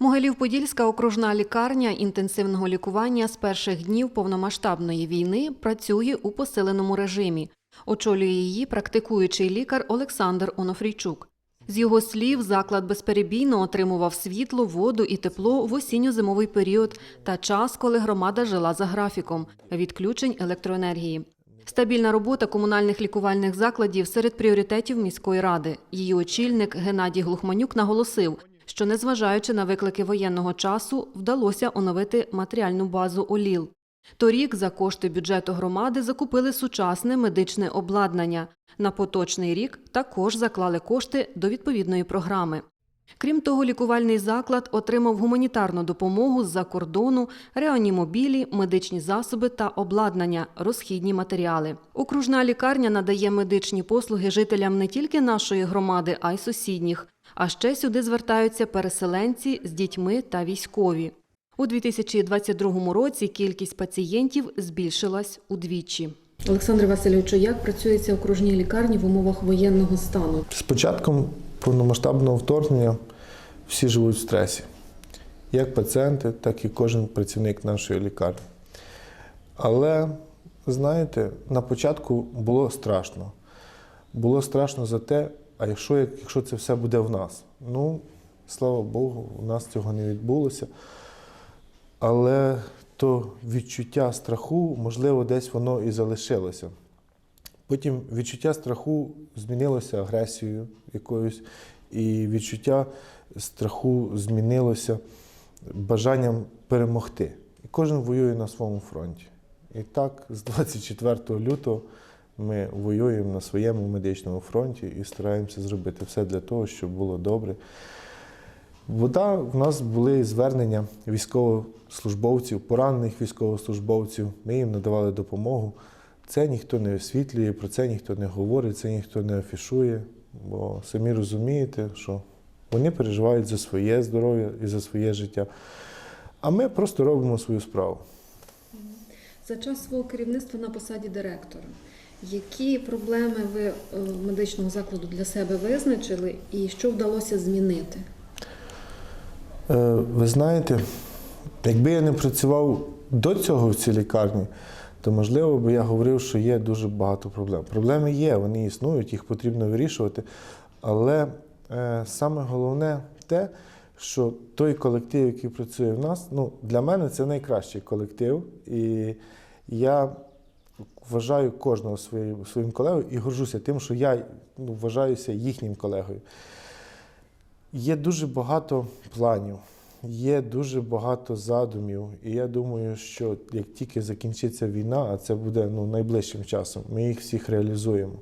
Могилів-Подільська окружна лікарня інтенсивного лікування з перших днів повномасштабної війни працює у посиленому режимі. Очолює її практикуючий лікар Олександр Онофрійчук. З його слів, заклад безперебійно отримував світло, воду і тепло в осінньо-зимовий період та час, коли громада жила за графіком відключень електроенергії. Стабільна робота комунальних лікувальних закладів серед пріоритетів міської ради. Її очільник Геннадій Глухманюк наголосив, що незважаючи на виклики воєнного часу, вдалося оновити матеріальну базу ОЛІЛ. Торік за кошти бюджету громади закупили сучасне медичне обладнання. На поточний рік також заклали кошти до відповідної програми. Крім того, лікувальний заклад отримав гуманітарну допомогу з-за кордону, реанімобілі, медичні засоби та обладнання, розхідні матеріали. Окружна лікарня надає медичні послуги жителям не тільки нашої громади, а й сусідніх. А ще сюди звертаються переселенці з дітьми та військові. У 2022 році кількість пацієнтів збільшилась удвічі. Олександр Васильовичу, як працюється окружній лікарні в умовах воєнного стану? З початком повномасштабного вторгнення всі живуть в стресі. Як пацієнти, так і кожен працівник нашої лікарні. Але, знаєте, на початку було страшно. Було страшно за те, а якщо, якщо це все буде в нас? Ну, слава Богу, у нас цього не відбулося. Але то відчуття страху, можливо, десь воно і залишилося. Потім відчуття страху змінилося агресією якоюсь, і відчуття страху змінилося бажанням перемогти. І кожен воює на своєму фронті. І так, з 24 лютого ми воюємо на своєму медичному фронті і стараємося зробити все для того, щоб було добре. Вода в нас були звернення військовослужбовців, поранених військовослужбовців. Ми їм надавали допомогу. Це ніхто не освітлює, про це ніхто не говорить, це ніхто не афішує, бо самі розумієте, що вони переживають за своє здоров'я і за своє життя. А ми просто робимо свою справу. За час свого керівництва на посаді директора. Які проблеми ви е, медичного закладу для себе визначили і що вдалося змінити? Е, Ви знаєте, якби я не працював до цього в цій лікарні, то можливо би я говорив, що є дуже багато проблем. Проблеми є, вони існують, їх потрібно вирішувати. Але е, саме головне те, що той колектив, який працює в нас, ну, для мене це найкращий колектив. І я вважаю кожного своїм, своїм колегою і горжуся тим, що я ну, вважаюся їхнім колегою. Є дуже багато планів, є дуже багато задумів, і я думаю, що як тільки закінчиться війна, а це буде ну, найближчим часом, ми їх всіх реалізуємо.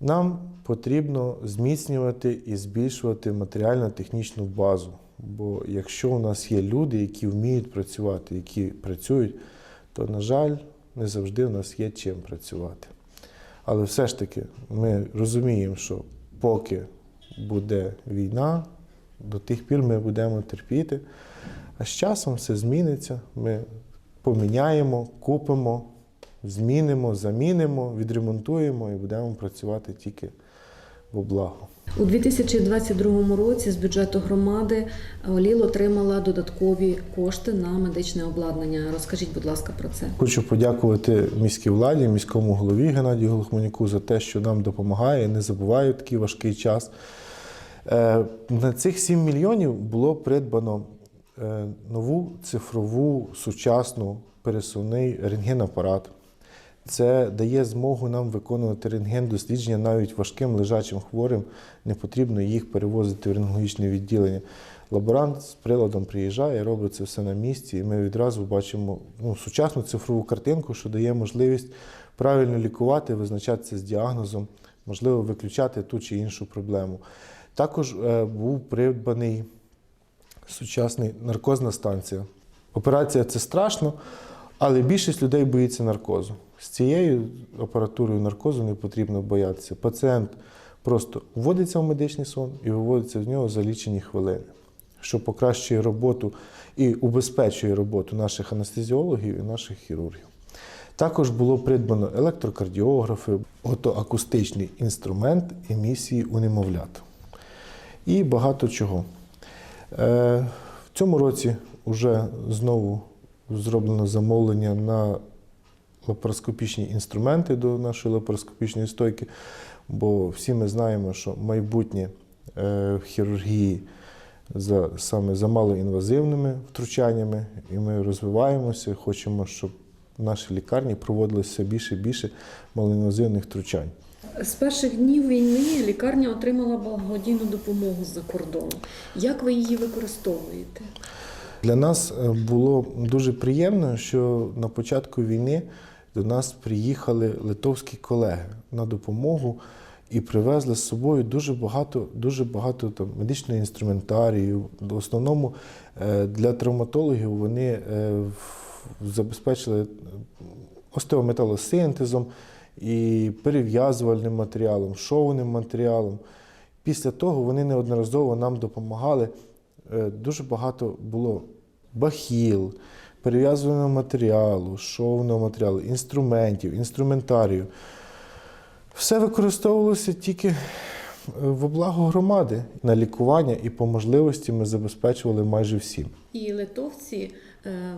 Нам потрібно зміцнювати і збільшувати матеріально-технічну базу. Бо якщо у нас є люди, які вміють працювати, які працюють, то, на жаль, не завжди у нас є чим працювати. Але все ж таки ми розуміємо, що поки буде війна, до тих пір ми будемо терпіти. А з часом все зміниться. Ми поміняємо, купимо, змінимо, замінимо, відремонтуємо і будемо працювати тільки во благо. У 2022 році з бюджету громади ОЛІЛ отримала додаткові кошти на медичне обладнання. Розкажіть, будь ласка, про це. Хочу подякувати міській владі, міському голові Геннадію Голохманюку за те, що нам допомагає, не забуває такий важкий час. Е, На цих 7 мільйонів було придбано е, нову цифрову, сучасну пересувний рентгенапарат. Це дає змогу нам виконувати рентген-дослідження навіть важким лежачим хворим. Не потрібно їх перевозити в рентгенологічне відділення. Лаборант з приладом приїжджає, робить це все на місці, і ми відразу бачимо ну, сучасну цифрову картинку, що дає можливість правильно лікувати, визначатися з діагнозом, можливо, виключати ту чи іншу проблему. Також е, був придбаний сучасний наркозна станція. Операція це страшно, але більшість людей боїться наркозу. З цією апаратурою наркозу не потрібно боятися. Пацієнт просто вводиться в медичний сон і виводиться з нього за лічені хвилини, що покращує роботу і убезпечує роботу наших анестезіологів і наших хірургів. Також було придбано електрокардіографи, отоакустичний інструмент емісії у немовлят і багато чого. Е, В цьому році вже знову зроблено замовлення на лапароскопічні інструменти до нашої лапароскопічної стойки, бо всі ми знаємо, що майбутнє е, в хірургії за, саме за малоінвазивними втручаннями, і ми розвиваємося, хочемо, щоб в нашій лікарні проводилося все більше і більше малоінвазивних втручань. З перших днів війни лікарня отримала благодійну допомогу з-за кордону. Як ви її використовуєте? Для нас е, було дуже приємно, що на початку війни до нас приїхали литовські колеги на допомогу і привезли з собою дуже багато, дуже багато там, медичного інструментарію. В основному е, для травматологів вони е, забезпечили остеометалосинтезом і перев'язувальним матеріалом, шовним матеріалом. Після того вони неодноразово нам допомагали. Е, Дуже багато було бахіл, перев'язувального матеріалу, шовного матеріалу, інструментів, інструментарію. Все використовувалося тільки е, в благо громади. На лікування і по можливості ми забезпечували майже всім. І литовці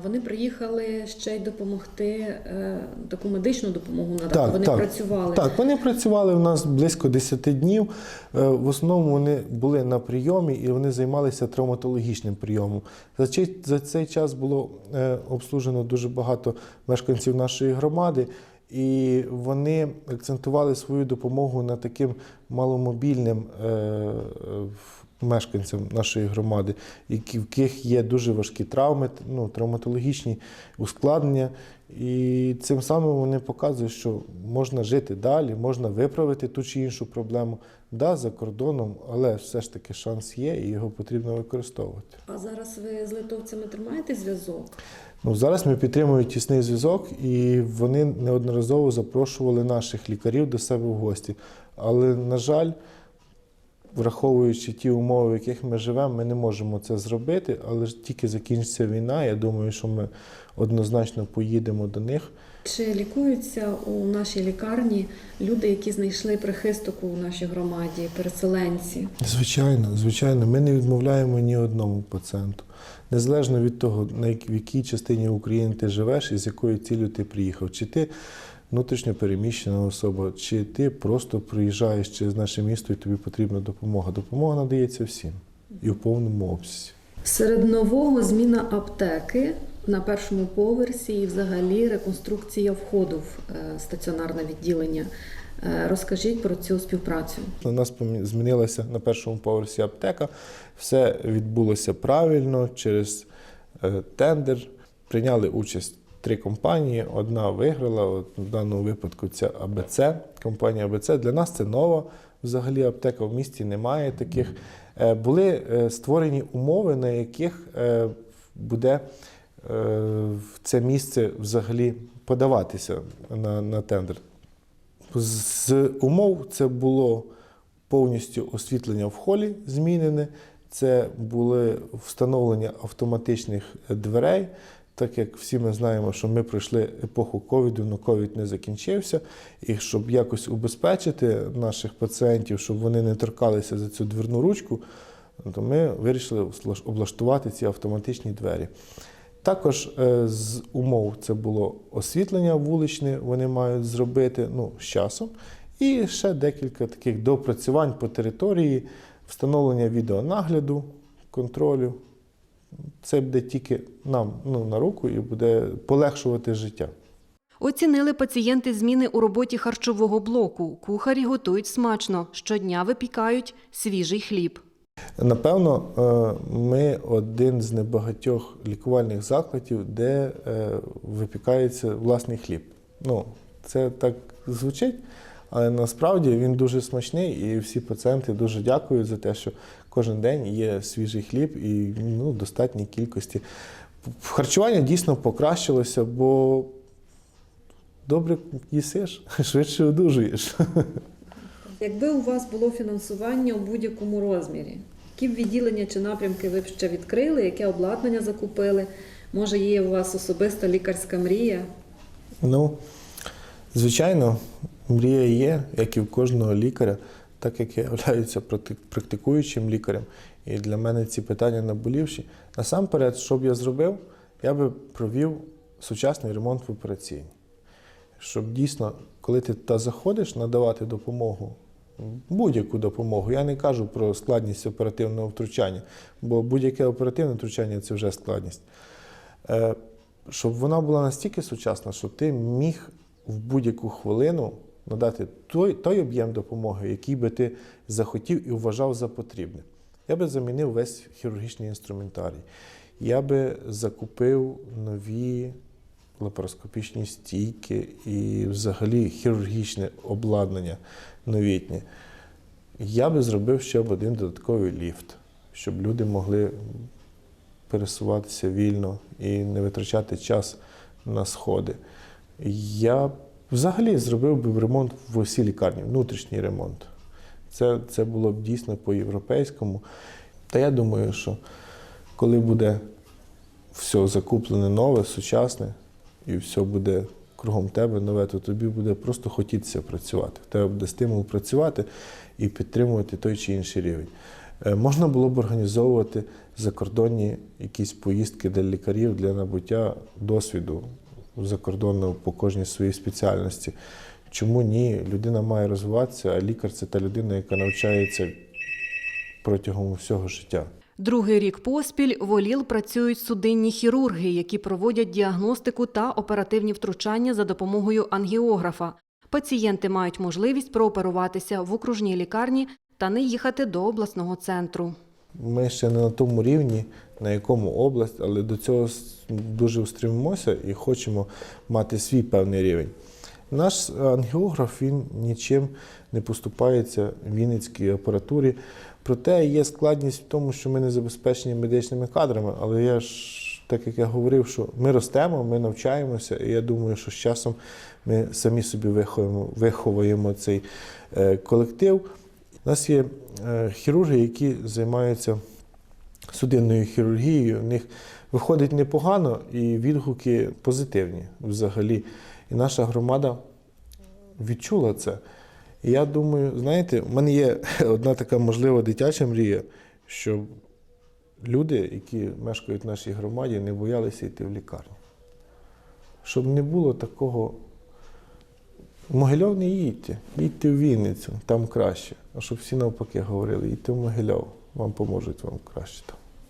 вони приїхали ще й допомогти е, таку медичну допомогу надати. Так, вони так. працювали. Так, вони працювали в нас близько 10 днів. Е, В основному вони були на прийомі і вони займалися травматологічним прийомом. За цей, час було е, обслужено дуже багато мешканців нашої громади, і вони акцентували свою допомогу на таким маломобільним е, е, мешканцям нашої громади, які- в яких є дуже важкі травми, ну, травматологічні ускладнення. І цим самим вони показують, що можна жити далі, можна виправити ту чи іншу проблему. Да, за кордоном, але все ж таки шанс є і його потрібно використовувати. А зараз ви з литовцями тримаєте зв'язок? Ну, зараз ми підтримуємо тісний зв'язок, і вони неодноразово запрошували наших лікарів до себе в гості. Але, на жаль, враховуючи ті умови, в яких ми живемо, ми не можемо це зробити. Але ж тільки закінчиться війна, я думаю, що ми однозначно поїдемо до них. Чи лікуються у нашій лікарні люди, які знайшли прихисток у нашій громаді, переселенці? Звичайно, звичайно, ми не відмовляємо ні одному пацієнту. Незалежно від того, на в якій частині України ти живеш і з якою цілею ти приїхав. Чи ти внутрішньо переміщена особа, чи ти просто приїжджаєш через наше місто і тобі потрібна допомога. Допомога надається всім і в повному обсязі. Серед нового зміна аптеки на першому поверсі і взагалі реконструкція входу в е, стаціонарне відділення. Е, Розкажіть про цю співпрацю. У нас змінилася на першому поверсі аптека. Все відбулося правильно через е, тендер. Прийняли участь три компанії. Одна виграла. От в даному випадку це АБЦ. Компанія АБЦ. Для нас це нова взагалі аптека. В місті немає таких. Е, Були е, створені умови, на яких е, буде це місце взагалі подаватися на, на тендер. З умов це було повністю освітлення в холі змінене, це були встановлення автоматичних дверей, так як всі ми знаємо, що ми пройшли епоху ковіду, але ковід не закінчився. І щоб якось убезпечити наших пацієнтів, щоб вони не торкалися за цю дверну ручку, то ми вирішили облаштувати ці автоматичні двері. Також е, з умов це було освітлення вуличне, вони мають зробити ну, з часом. І ще декілька таких допрацювань по території, встановлення відеонагляду, контролю. Це буде тільки нам ну, на руку і буде полегшувати життя. Оцінили пацієнти зміни у роботі харчового блоку. Кухарі готують смачно. Щодня випікають свіжий хліб. Напевно, е, ми один з небагатьох лікувальних закладів, де е, випікається власний хліб. Ну, це так звучить, але насправді він дуже смачний, і всі пацієнти дуже дякують за те, що кожен день є свіжий хліб і ну, достатній кількості. Харчування дійсно покращилося, бо добре їсиш, швидше одужуєш. Якби у вас було фінансування у будь-якому розмірі, які б відділення чи напрямки ви б ще відкрили, яке обладнання закупили? Може, є у вас особиста лікарська мрія? Ну, звичайно, мрія є, як і в кожного лікаря, так як я являюся практикуючим лікарем, і для мене ці питання наболівші. Насамперед, що б я зробив, я би провів сучасний ремонт в операційній. Щоб дійсно, коли ти та заходиш надавати допомогу, будь-яку допомогу, я не кажу про складність оперативного втручання, бо будь-яке оперативне втручання це вже складність. Е, Щоб вона була настільки сучасна, щоб ти міг в будь-яку хвилину надати той, той об'єм допомоги, який би ти захотів і вважав за потрібне. Я би замінив весь хірургічний інструментарій. Я би закупив нові лапароскопічні стійки і взагалі хірургічне обладнання новітнє. Я би зробив ще б один додатковий ліфт, щоб люди могли пересуватися вільно і не витрачати час на сходи. Я взагалі зробив би ремонт в усій лікарні, внутрішній ремонт. Це, це було б дійсно по-європейському. Та я думаю, що коли буде все закуплене нове, сучасне, і все буде кругом тебе нове, то тобі буде просто хотітися працювати. В тебе буде стимул працювати і підтримувати той чи інший рівень. Е, Можна було б організовувати закордонні якісь поїздки для лікарів для набуття досвіду закордонного по кожній своїй спеціальності. Чому ні? Людина має розвиватися, а лікар це та людина, яка навчається протягом всього життя. Другий рік поспіль в ОЛІЛ працюють судинні хірурги, які проводять діагностику та оперативні втручання за допомогою ангіографа. Пацієнти мають можливість прооперуватися в окружній лікарні та не їхати до обласного центру. Ми ще не на тому рівні, на якому область, але до цього дуже устремимося і хочемо мати свій певний рівень. Наш ангіограф він нічим не поступається в Вінницькій апаратурі. Проте є складність в тому, що ми не забезпечені медичними кадрами. Але я ж, так як я говорив, що ми ростемо, ми навчаємося, і я думаю, що з часом ми самі собі виховуємо, виховуємо цей е, колектив. У нас є е, хірурги, які займаються судинною хірургією. У них виходить непогано і відгуки позитивні взагалі. І наша громада відчула це. І я думаю, знаєте, в мене є одна така можлива дитяча мрія, щоб люди, які мешкають в нашій громаді, не боялися йти в лікарню. Щоб не було такого. В Могильов не їдьте, їдьте в Вінницю, там краще. А щоб всі навпаки говорили, їдьте в Могильов, вам поможуть вам краще там.